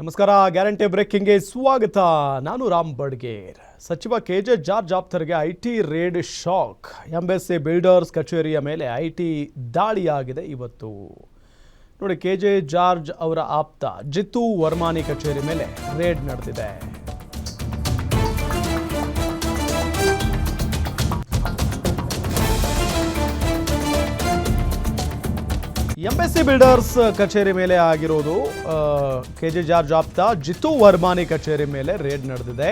ನಮಸ್ಕಾರ, ಗ್ಯಾರಂಟಿ ಬ್ರೇಕಿಂಗ್ಗೆ ಸ್ವಾಗತ. ನಾನು ರಾಮ್ ಬಡ್ಗೇರ್. ಸಚಿವ K J George ಆಪ್ತರ್ಗೆ I T raid shock. Embassy builders ಕಚೇರಿಯ ಮೇಲೆ ಐ ಟಿ ದಾಳಿಯಾಗಿದೆ ಇವತ್ತು. ನೋಡಿ ಕೆ ಜೆ ಜಾರ್ಜ್ ಅವರ ಆಪ್ತ ಜಿತು ವರ್ಮಾನಿ ಕಚೇರಿ ಮೇಲೆ ರೇಡ್ ನಡೆದಿದೆ. ಎಂಎಸ್ಸಿ ಬಿಲ್ಡರ್ಸ್ ಕಚೇರಿ ಮೇಲೆ ಆಗಿರೋದು ಕೆ ಜೆ ಜಾರ್ಜ್ ಆಪ್ತ ಜಿತು ವರ್ಮಾನಿ ಕಚೇರಿ ಮೇಲೆ ರೇಡ್ ನಡೆದಿದೆ.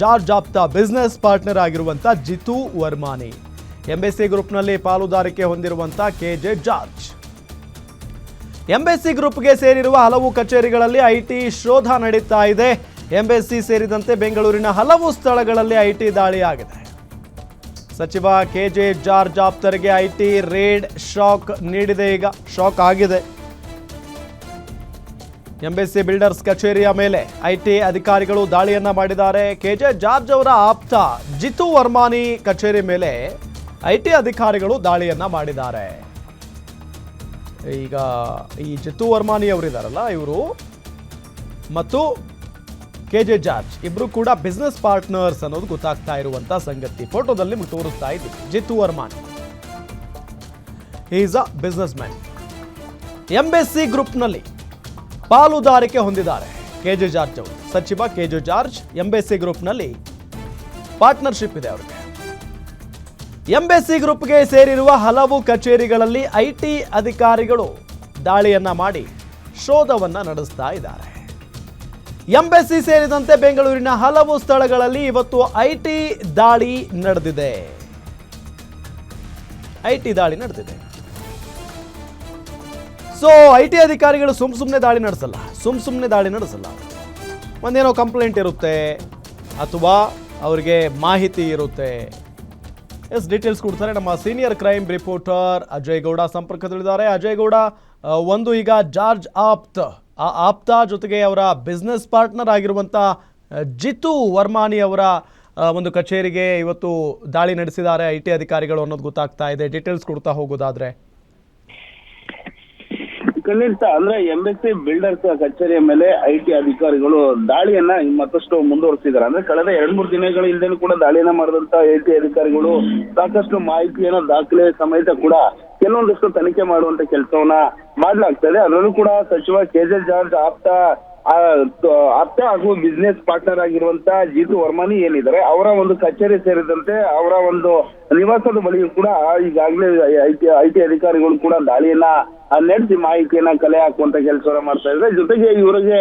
ಜಾರ್ಜ್ ಆಪ್ತ ಬಿಸ್ನೆಸ್ ಪಾರ್ಟ್ನರ್ ಆಗಿರುವಂಥ ಜಿತು ವರ್ಮಾನಿ. ಎಂಎಸ್ಸಿ ಗ್ರೂಪ್ನಲ್ಲಿ ಪಾಲುದಾರಿಕೆ ಹೊಂದಿರುವಂಥ ಕೆ ಜೆ ಜಾರ್ಜ್ ಎಂಎಸ್ಸಿ ಗ್ರೂಪ್ಗೆ ಸೇರಿರುವ ಹಲವು ಕಚೇರಿಗಳಲ್ಲಿ ಐಟಿ ಶೋಧ ನಡೀತಾ ಇದೆ. ಎಂಎಸ್ಸಿ ಸೇರಿದಂತೆ ಬೆಂಗಳೂರಿನ ಹಲವು ಸ್ಥಳಗಳಲ್ಲಿ ಐಟಿ ದಾಳಿಯಾಗಿದೆ. ಸಚಿವ ಕೆ ಜೆ ಜಾರ್ಜ್ ಆಪ್ತರಿಗೆ ಐಟಿ ರೇಡ್ ಶಾಕ್ ನೀಡಿದೆ ಈಗ. ಶಾಕ್ ಆಗಿದೆ. ಎಂಬಿಸಿ ಬಿಲ್ಡರ್ಸ್ ಕಚೇರಿಯ ಮೇಲೆ ಐಟಿ ಅಧಿಕಾರಿಗಳು ದಾಳಿಯನ್ನ ಮಾಡಿದ್ದಾರೆ. ಕೆ ಜೆ ಜಾರ್ಜ್ ಅವರ ಆಪ್ತ ಜಿತು ವರ್ಮಾನಿ ಕಚೇರಿ ಮೇಲೆ ಐಟಿ ಅಧಿಕಾರಿಗಳು ದಾಳಿಯನ್ನ ಮಾಡಿದ್ದಾರೆ. ಈಗ ಈ ಜಿತು ವರ್ಮಾನಿ ಅವರಿದ್ದಾರಲ್ಲ ಇವರು. ಮತ್ತು ಕೆ ಜೆ ಜಾರ್ಜ್ ಇಬ್ರು ಕೂಡ ಬಿಸ್ನೆಸ್ ಪಾರ್ಟ್ನರ್ಸ್ ಅನ್ನೋದು ಗೊತ್ತಾಗ್ತಾ ಇರುವಂತ ಸಂಗತಿ. ಫೋಟೋದಲ್ಲಿ ತೋರಿಸ್ತಾ ಇದ್ದೀವಿ Jitu Varman is a businessman MSC ಗ್ರೂಪ್ನಲ್ಲಿ ಪಾಲುದಾರಿಕೆ ಹೊಂದಿದ್ದಾರೆ ಕೆ ಜೆ ಜಾರ್ಜ್ ಅವರು. ಸಚಿವ ಕೆ ಜೆ ಜಾರ್ಜ್ ಎಂಎಸ್ಸಿ ಗ್ರೂಪ್ನಲ್ಲಿ ಪಾರ್ಟ್ನರ್ಶಿಪ್ ಇದೆ ಅವರಿಗೆ. ಎಂಎಸ್ಸಿ ಗ್ರೂಪ್ಗೆ ಸೇರಿರುವ ಹಲವು ಕಚೇರಿಗಳಲ್ಲಿ ಐಟಿ ಅಧಿಕಾರಿಗಳು ದಾಳಿಯನ್ನ ಮಾಡಿ ಶೋಧವನ್ನ ನಡೆಸ್ತಾ ಇದ್ದಾರೆ. ಎಂಬೆಸಿ ಸೇರಿದಂತೆ ಬೆಂಗಳೂರಿನ ಹಲವು ಸ್ಥಳಗಳಲ್ಲಿ ಇವತ್ತು ಐಟಿ ದಾಳಿ ನಡೆದಿದೆ. ಐಟಿ ದಾಳಿ ನಡೆದಿದೆ. ಸೊ ಐಟಿ ಅಧಿಕಾರಿಗಳು ಸುಮ್ ಸುಮ್ಮನೆ ದಾಳಿ ನಡೆಸಲ್ಲ. ಸುಮ್ ಸುಮ್ಮನೆ ದಾಳಿ ನಡೆಸಲ್ಲ. ಒಂದೇನೋ ಕಂಪ್ಲೇಂಟ್ ಇರುತ್ತೆ ಅಥವಾ ಅವರಿಗೆ ಮಾಹಿತಿ ಇರುತ್ತೆ. ಎಸ್ ಡೀಟೇಲ್ಸ್ ಕೊಡ್ತಾರೆ ನಮ್ಮ senior crime reporter Ajay Gowda ಸಂಪರ್ಕದಲ್ಲಿದ್ದಾರೆ. ಅಜಯ್ ಗೌಡ ಒಂದು ಈಗ ಜಾರ್ಜ್ ಆಪ್ತ್ ಆ ಆಪ್ತ ಜೊತೆಗೆ ಅವರ ಬಿಸ್ನೆಸ್ ಪಾರ್ಟ್ನರ್ ಆಗಿರುವಂಥ ಜಿತು ವರ್ಮಾನಿ ಅವರ ಒಂದು ಕಚೇರಿಗೆ ಇವತ್ತು ದಾಳಿ ನಡೆಸಿದ್ದಾರೆ ಐ ಟಿ ಅಧಿಕಾರಿಗಳು ಅನ್ನೋದು ಗೊತ್ತಾಗ್ತಾ ಇದೆ. ಡೀಟೇಲ್ಸ್ ಕೊಡ್ತಾ ಹೋಗೋದಾದ್ರೆ. ಖಂಡಿತ. ಅಂದ್ರೆ ಎಂಎಸ್ಸಿ ಬಿಲ್ಡರ್ಸ್ ಕಚೇರಿಯ ಮೇಲೆ ಐಟಿ ಅಧಿಕಾರಿಗಳು ದಾಳಿಯನ್ನ ಮತ್ತಷ್ಟು ಮುಂದುವರಿಸಿದ್ದಾರೆ. ಅಂದ್ರೆ ಕಳೆದ ಎರಡ್ ಮೂರು ದಿನಗಳ ಹಿಂದೆನೂ ಕೂಡ ದಾಳಿಯನ್ನ ಮಾಡಿದಂತ ಐಟಿ ಅಧಿಕಾರಿಗಳು ಸಾಕಷ್ಟು ಮಾಹಿತಿಯನ್ನ ದಾಖಲೆ ಸಮೇತ ಕೂಡ ಕೆಲವೊಂದಷ್ಟು ತನಿಖೆ ಮಾಡುವಂತ ಕೆಲಸವನ್ನ ಮಾಡ್ಲಾಗ್ತದೆ. ಅದರಲ್ಲೂ ಕೂಡ ಸಚಿವ ಕೆ ಜೆ ಜಾರ್ಜ್ ಆಪ್ತ ಆಪ್ತ ಹಾಗೂ ಬಿಸ್ನೆಸ್ ಪಾರ್ಟ್ನರ್ ಆಗಿರುವಂತ ಜೀತು ವರ್ಮಾನಿ ಏನಿದ್ದಾರೆ, ಅವರ ಒಂದು ಕಚೇರಿ ಸೇರಿದಂತೆ ಅವರ ಒಂದು ನಿವಾಸದ ಬಳಿಯೂ ಕೂಡ ಈಗಾಗಲೇ ಐಟಿ ಅಧಿಕಾರಿಗಳು ಕೂಡ ದಾಳಿಯನ್ನ ನಡೆಸಿ ಮಾಹಿತಿಯನ್ನ ಕಲೆ ಹಾಕುವಂತ ಕೆಲಸವನ್ನ ಮಾಡ್ತಾ ಇದ್ದಾರೆ. ಜೊತೆಗೆ ಇವರಿಗೆ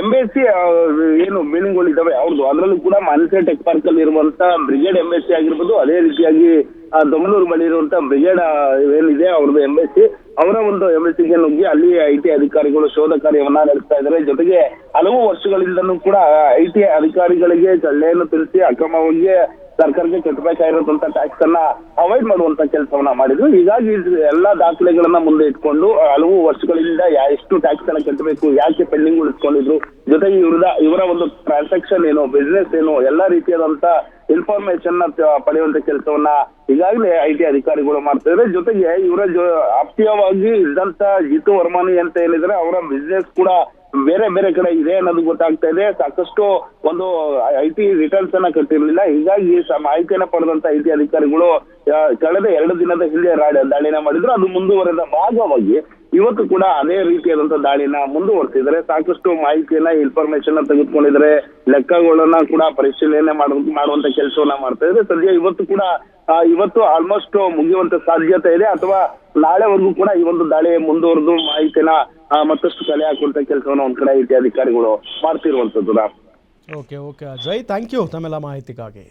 ಎಂಬೆಸಿ ಏನು ಬಿಲ್ಡಿಂಗ್ಗಳಿದ್ದಾವೆ ಅವ್ರದ್ದು ಅದರಲ್ಲೂ ಕೂಡ ಮಾನ್ಸೆ ಟೆಕ್ ಪಾರ್ಕ್ ಅಲ್ಲಿ ಇರುವಂತ ಬ್ರಿಗೇಡ್ ಎಂಬೆಸಿ ಆಗಿರ್ಬೋದು, ಅದೇ ರೀತಿಯಾಗಿ ಆ, ದೊಮ್ಮಲೂರು ಬಳಿ ಇರುವಂತ ಬ್ರಿಗೇಡ್ ಏನಿದೆ ಅವ್ರದ್ದು ಎಂಬೆಸಿ ಅವರ ಒಂದು ಎಂಬೆಸಿಗೆ ನುಗ್ಗಿ ಅಲ್ಲಿ ಐಟಿ ಅಧಿಕಾರಿಗಳು ಶೋಧ ಕಾರ್ಯವನ್ನ ನಡೆಸ್ತಾ ಇದ್ದಾರೆ. ಜೊತೆಗೆ ಹಲವು ವರ್ಷಗಳಿಂದನೂ ಕೂಡ ಐಟಿ ಅಧಿಕಾರಿಗಳಿಗೆ ಕಳ್ಳೆಯನ್ನು ತಿಳಿಸಿ ಅಕ್ರಮವಾಗಿ ಸರ್ಕಾರಕ್ಕೆ ಕಟ್ಟಬೇಕಾಗಿರುವಂತ ಟ್ಯಾಕ್ಸ್ ಅನ್ನ ಅವಾಯ್ಡ್ ಮಾಡುವಂತ ಕೆಲಸವನ್ನ ಮಾಡಿದ್ರು. ಹೀಗಾಗಿ ಎಲ್ಲಾ ದಾಖಲೆಗಳನ್ನ ಮುಂದೆ ಇಟ್ಕೊಂಡು ಹಲವು ವರ್ಷಗಳಿಂದ ಎಷ್ಟು ಟ್ಯಾಕ್ಸ್ ಅನ್ನ ಕಟ್ಟಬೇಕು ಯಾಕೆ ಪೆಂಡಿಂಗ್ ಉಳಿಸ್ಕೊಂಡಿದ್ರು ಜೊತೆಗೆ ಇವ್ರದ ಇವರ ಒಂದು ಟ್ರಾನ್ಸಾಕ್ಷನ್ ಏನು ಬಿಸ್ನೆಸ್ ಏನು ಎಲ್ಲಾ ರೀತಿಯಾದಂತ ಇನ್ಫಾರ್ಮೇಶನ್ ಪಡೆಯುವಂತ ಕೆಲಸವನ್ನ ಈಗಾಗಲೇ ಐ ಟಿ ಅಧಿಕಾರಿಗಳು ಮಾಡ್ತಾ ಇದ್ದಾರೆ ಜೊತೆಗೆ ಇವರ ಆಪ್ತೀಯವಾಗಿ ಇದ್ದಂತ ಜಿತು ವರ್ಮಾನಿ ಅಂತ ಏನಿದ್ರೆ ಅವರ ಬಿಸ್ನೆಸ್ ಕೂಡ ಬೇರೆ ಬೇರೆ ಕಡೆ ಇದೆ ಅನ್ನೋದು ಗೊತ್ತಾಗ್ತಾ ಇದೆ. ಸಾಕಷ್ಟು ಒಂದು ಐ ಟಿ ರಿಟರ್ನ್ಸ್ ಅನ್ನ ಕಟ್ಟಿರ್ಲಿಲ್ಲ. ಹೀಗಾಗಿ ಮಾಹಿತಿಯನ್ನ ಪಡೆದಂತ ಐ ಟಿ ಅಧಿಕಾರಿಗಳು ಕಳೆದ ಎರಡು ದಿನದ ಹಿಂದೆ ದಾಳಿನ ಮಾಡಿದ್ರು. ಅದು ಮುಂದುವರೆದ ಭಾಗವಾಗಿ ಇವತ್ತು ಕೂಡ ಅದೇ ರೀತಿಯಾದಂತಹ ದಾಳಿನ ಮುಂದುವರೆಸಿದರೆ ಸಾಕಷ್ಟು ಮಾಹಿತಿಯನ್ನ ಇನ್ಫಾರ್ಮೇಶನ್ ತೆಗೆದುಕೊಂಡಿದ್ರೆ ಲೆಕ್ಕಗಳನ್ನ ಕೂಡ ಪರಿಶೀಲನೆ ಮಾಡು ಮಾಡುವಂತ ಕೆಲಸವನ್ನ ಮಾಡ್ತಾ ಇದ್ರೆ ಸದ್ಯ ಇವತ್ತು ಕೂಡ ಇವತ್ತು ಆಲ್ಮೋಸ್ಟ್ ಮುಗಿಯುವಂತ ಸಾಧ್ಯತೆ ಇದೆ. ಅಥವಾ ನಾಳೆವರೆಗೂ ಕೂಡ ಈ ಒಂದು ದಾಳಿ ಮುಂದುವರೆದು ಮಾಹಿತಿನ ಮತ್ತಷ್ಟು ಕಲೆ ಹಾಕುವಂತ ಕೆಲಸವನ್ನ ಒಂದ್ ಕಡೆ ಐಟಿ ಅಧಿಕಾರಿಗಳು ಮಾಡ್ತಿರುವಂತದ್ದು. Okay okay Ajay thank you ತಮ್ಮೆಲ್ಲ ಮಾಹಿತಿಗಾಗಿ.